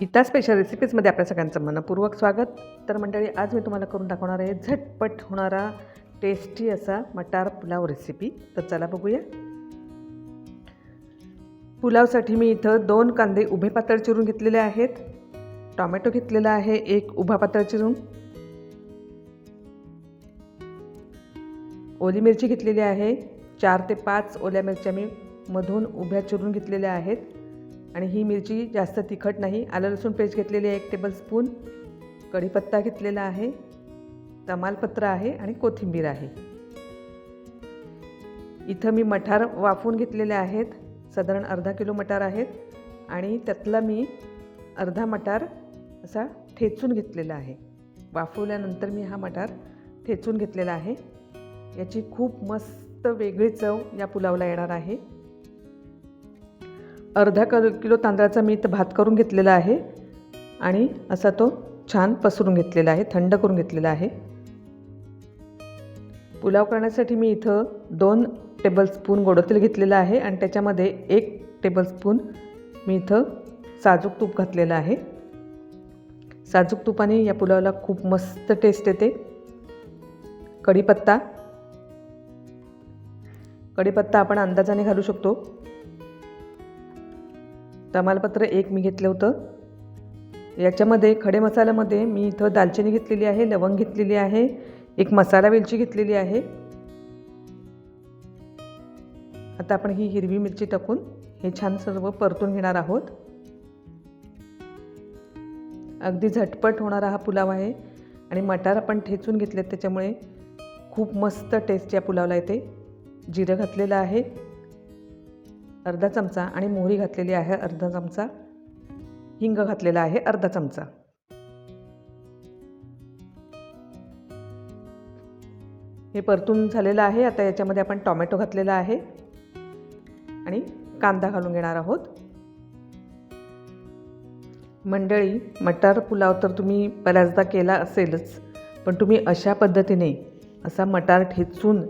Gita special रेसिपीजमध्ये आपल्या सगळ्यांचं मनपूर्वक स्वागत. तर मंडळी आज मी तुम्हाला करून दाखवणार आहे झटपट होणारा टेस्टी असा मटार पुलाव रेसिपी तर चला बघूया. पुलावसाठी मी इथं दोन कांदे उभे पातळ चिरून घेतलेले आहेत. टॉमॅटो घेतलेला आहे एक उभा पातळ चिरून. ओली मिरची घेतलेली आहे. चार ते पाच ओल्या मिरच्या मी मधून उभ्या चिरून घेतलेल्या आहेत. आणि ही मिरची जास्त तिखट नाही. आलं लसूण पेस्ट घेतलेली आहे एक टेबलस्पून कढीपत्ता घेतलेला आहे. तमालपत्र आहे आणि कोथिंबीर आहे. इथं मी मठार वाफवून घेतलेले आहेत. साधारण अर्धा किलो मटार आहेत. आणि त्यातला मी अर्धा मटार असा ठेचून घेतलेला आहे. वाफवल्यानंतर मी हा मटार ठेचून घेतलेला आहे. याची खूप मस्त वेगळी चव या पुलावला येणार आहे. अर्धा कल किलो तांदळाचा मी इथं भात करून घेतलेला आहे आणि असा तो छान पसरून घेतलेला आहे थंड करून घेतलेला आहे. पुलाव करण्यासाठी मी इथं दोन टेबलस्पून गोडतेल घेतलेलं आहे आणि त्याच्यामध्ये एक टेबलस्पून मी इथं साजूक तूप घातलेलं आहे. साजूक तुपाने या पुलावला खूप मस्त टेस्ट येते. कढीपत्ता. कढीपत्ता आपण अंदाजाने घालू शकतो. तमालपत्र एक मी घेतलं होतं. याच्यामध्ये खडे मसाल्यामध्ये मी इथं दालचिनी घेतलेली आहे लवंग घेतलेली आहे एक मसाला वेलची घेतलेली आहे. आता आपण ही हिरवी मिरची टाकून हे छान सर्व परतून घेणार आहोत. अगदी झटपट होणारा हा पुलाव आहे आणि मटार आपण ठेचून घेतलेत त्याच्यामुळे खूप मस्त टेस्ट या पुलावला येते. जिरं घातलेलं आहे. अर्धा चमचा आणि मोहरी घातलेली आहे अर्धा चमचा. हिंग घातलेला आहे अर्धा चमचा. हे परतून झालेलं आहे. आता याच्यामध्ये आपण टॉमॅटो घातलेला आहे. आणि कांदा घालून घेणार आहोत. मंडळी मटार पुलाव तर तुम्ही बऱ्याचदा केला असेलच पण तुम्ही अशा पद्धतीने असा मटार ठेचून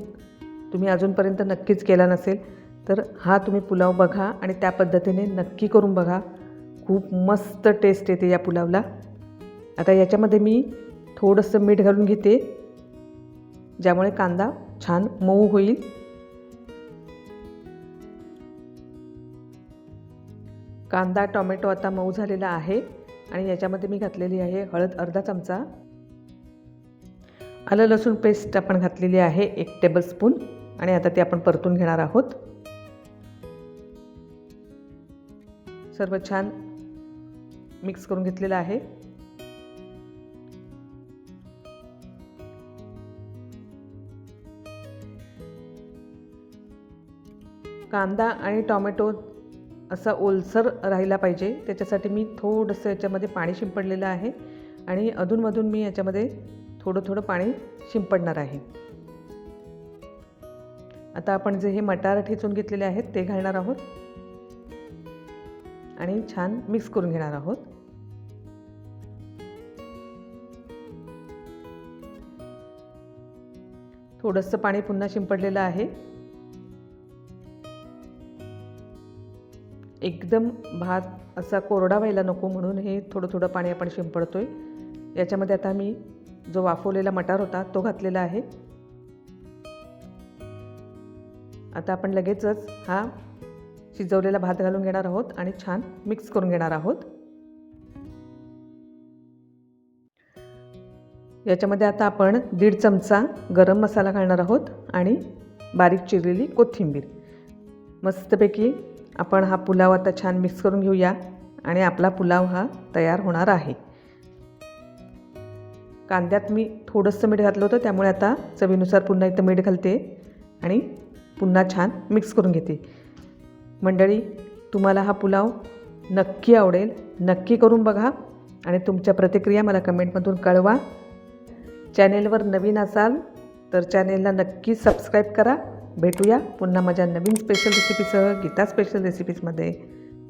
तुम्ही अजूनपर्यंत नक्कीच केला नसेल तर हा तुम्ही पुलाव बघा आणि त्या पद्धतीने नक्की करून बघा. खूप मस्त टेस्ट येते या पुलावला. आता याच्यामध्ये मी थोडंसं मीठ घालून घेते. ज्यामुळे कांदा छान मऊ होईल. कांदा टोमॅटो आता मऊ झालेला आहे आणि याच्यामध्ये मी घातलेली आहे हळद अर्धा चमचा. आलं लसूण पेस्ट आपण घातलेली आहे एक टेबलस्पून आणि आता ते आपण परतून घेणार आहोत. सर्व छान मिक्स करून घेतलेलं आहे. कांदा आणि टॉमॅटो असा ओलसर राहिला पाहिजे. त्याच्यासाठी मी थोडंसं याच्यामध्ये पाणी शिंपडलेलं आहे आणि अधूनमधून मी याच्यामध्ये थोडं थोडं पाणी शिंपडणार आहे. आता आपण जे हे मटार ठेचून घेतलेले आहेत ते घालणार आहोत. आणि छान मिक्स करून घेणार आहोत. थोडंसं पाणी पुन्हा शिंपडलेलं आहे. एकदम भात असा कोरडा व्हायला नको म्हणून हे थोडं थोडं पाणी आपण शिंपडतोय. याच्यामध्ये आता मी जो वाफवलेला मटार होता तो घातलेला आहे. आता आपण लगेचच हा शिजवलेला भात घालून घेणार आहोत आणि छान मिक्स करून घेणार आहोत. याच्यामध्ये आता आपण दीड चमचा गरम मसाला घालणार आहोत आणि बारीक चिरलेली कोथिंबीर. मस्तपैकी आपण हा पुलाव आता छान मिक्स करून घेऊया आणि आपला पुलाव हा तयार होणार आहे. कांद्यात मी थोडंसं मीठ घातलं होतं त्यामुळे आता चवीनुसार पुन्हा इथं मीठ घालते आणि पुन्हा छान मिक्स करून घेते. मंडळी तुम्हाला हा पुलाव नक्की आवडेल नक्की करून बघा आणि तुमच्या प्रतिक्रिया मला कमेंटमधून कळवा. चॅनेलवर नवीन असाल तर चॅनेलला नक्की सबस्क्राईब करा. भेटूया पुन्हा माझ्या नवीन स्पेशल रेसिपीसह गीता स्पेशल रेसिपीजमध्ये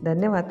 धन्यवाद.